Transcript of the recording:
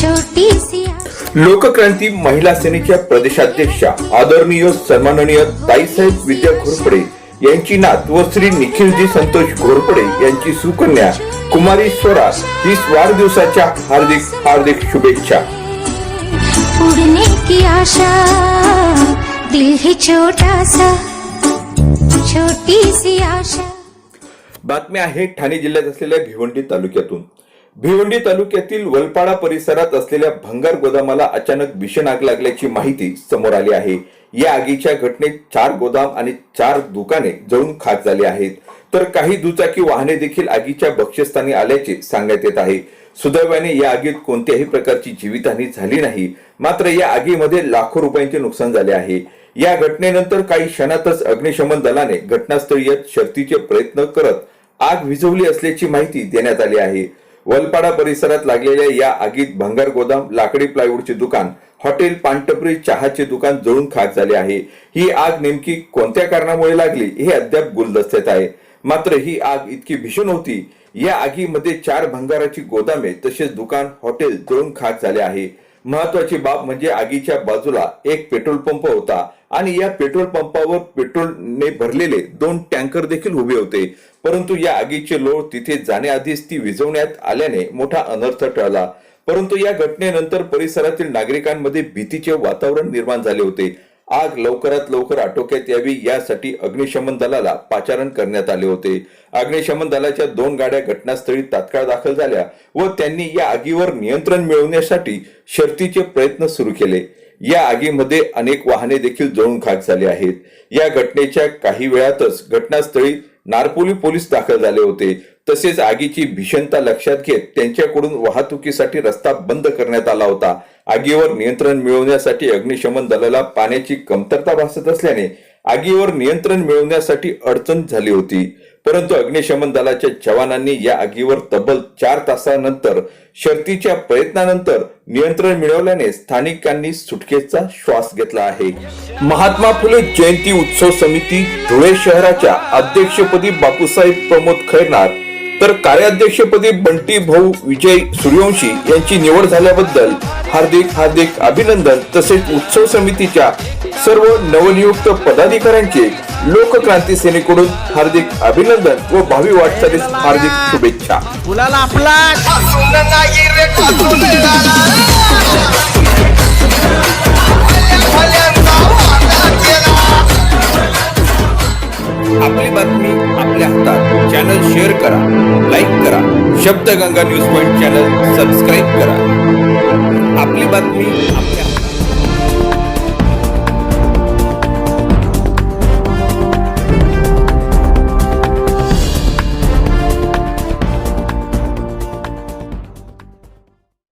छोटी लोकक्रांती महिला सेनेच्या प्रदेशाध्यक्षा आदरणीय सन्माननीय ताईसाहेब विद्या घोरपडे यांची नात व श्री निखिलजी संतोष घोरपडे यांची सुकन्या कुमारी स्वरा ही वाढदिवसाच्या हार्दिक हार्दिक शुभेच्छा. उड़ने की आशा दिल है छोटा सा छोटी सी आशा. बातमी आहे ठाणे जिल्ह्यात असलेल्या भिवंडी तालुक्यातून. भिवंडी तालुक्यातील वलपाडा परिसरात असलेल्या भंगार गोदामाला अचानक भीषण आग लागल्याची माहिती समोर आली आहे. या आगीच्या घटनेत चार गोदाम आणि चार दुकाने जळून खाक झाली आहेत. तर काही दुचाकी वाहने देखील आगीच्या बक्षस्थानी आल्याचे सांगण्यात येत आहे. सुदैवाने या आगीत कोणत्याही प्रकारची जीवितहानी झाली नाही. मात्र या आगीमध्ये लाखो रुपयांचे नुकसान झाले आहे. या घटनेनंतर काही क्षणातच अग्निशमन दलाने घटनास्थळी येत प्रयत्न करत आग विझवली असल्याची माहिती देण्यात आली आहे. वलपाडा परिसरात लागलेल्या या आगीत भंगार गोदाम लाकडी प्लायवूडचे दुकान हॉटेल पानटपरी चहाचे दुकान जळून खाक झाले आहे. ही आग नेमकी कोणत्या कारणामुळे लागली हे अद्याप गुलदस्त्यात आहे. मात्र ही आग इतकी भीषण होती या आगीमध्ये चार भंगाराची गोदामे तसेच दुकान हॉटेल जळून खाक झाले आहे. महत्वाची बाब म्हणजे आगीच्या बाजूला एक पेट्रोल पंप होता. आणि या पेट्रोल पंपावर पेट्रोलने भरलेले दोन टँकर देखील उभे होते. परंतु या आगीचे लोळ तिथे जाण्याआधीच ती विझवण्यात आल्याने मोठा अनर्थ टळला. परंतु या घटनेनंतर परिसरातील नागरिकांमध्ये भीतीचे वातावरण निर्माण झाले होते. आग लवकरात लवकर आटोक्यात यावी यासाठी अग्निशमन दलाला पाचारण करण्यात आले होते. अग्निशमन दलाच्या दोन गाड्या घटनास्थळी तात्काळ दाखल झाल्या व त्यांनी या आगीवर नियंत्रण मिळवण्यासाठी शर्तीचे प्रयत्न सुरू केले. या आगीमध्ये अनेक वाहने देखील जळून खाक झाली आहेत. या घटनेच्या काही वेळातच घटनास्थळी नारपोली पोलीस दाखल झाले होते. तसेच आगीची भीषणता लक्षात घेत त्यांच्याकडून वाहतुकीसाठी रस्ता बंद करण्यात आला होता. आगीवर नियंत्रण मिळवण्यासाठी अग्निशमन दलाला पाण्याची कमतरता भासत असल्याने आगीवर नियंत्रण मिळवण्यासाठी अडचण झाली होती. परंतु अग्निशमन दलाच्या जवानांनी या आगीवर तब्बल चार तासानंतर शर्तीच्या प्रयत्नानंतर नियंत्रण मिळवल्याने स्थानिकांनी सुटकेचा श्वास घेतला आहे. महात्मा फुले जयंती उत्सव समिती धुळे शहराच्या अध्यक्षपदी बापूसाहेब प्रमोद खैरनार तर कार्याध्यक्षपदी बंटी भाऊ विजय सूर्यवंशी यांची निवड झाल्याबद्दल हार्दिक हार्दिक अभिनंदन तसेच उत्सव समितीच्या सर्व नवनियुक्त पदाधिकाऱ्यांचे लोकक्रांती सेनेकडून हार्दिक अभिनंदन व भावी वाटचालीस हार्दिक शुभेच्छा. शेअर करा लाईक करा. Shabdganga news point channel subscribe करा. आपली बातमी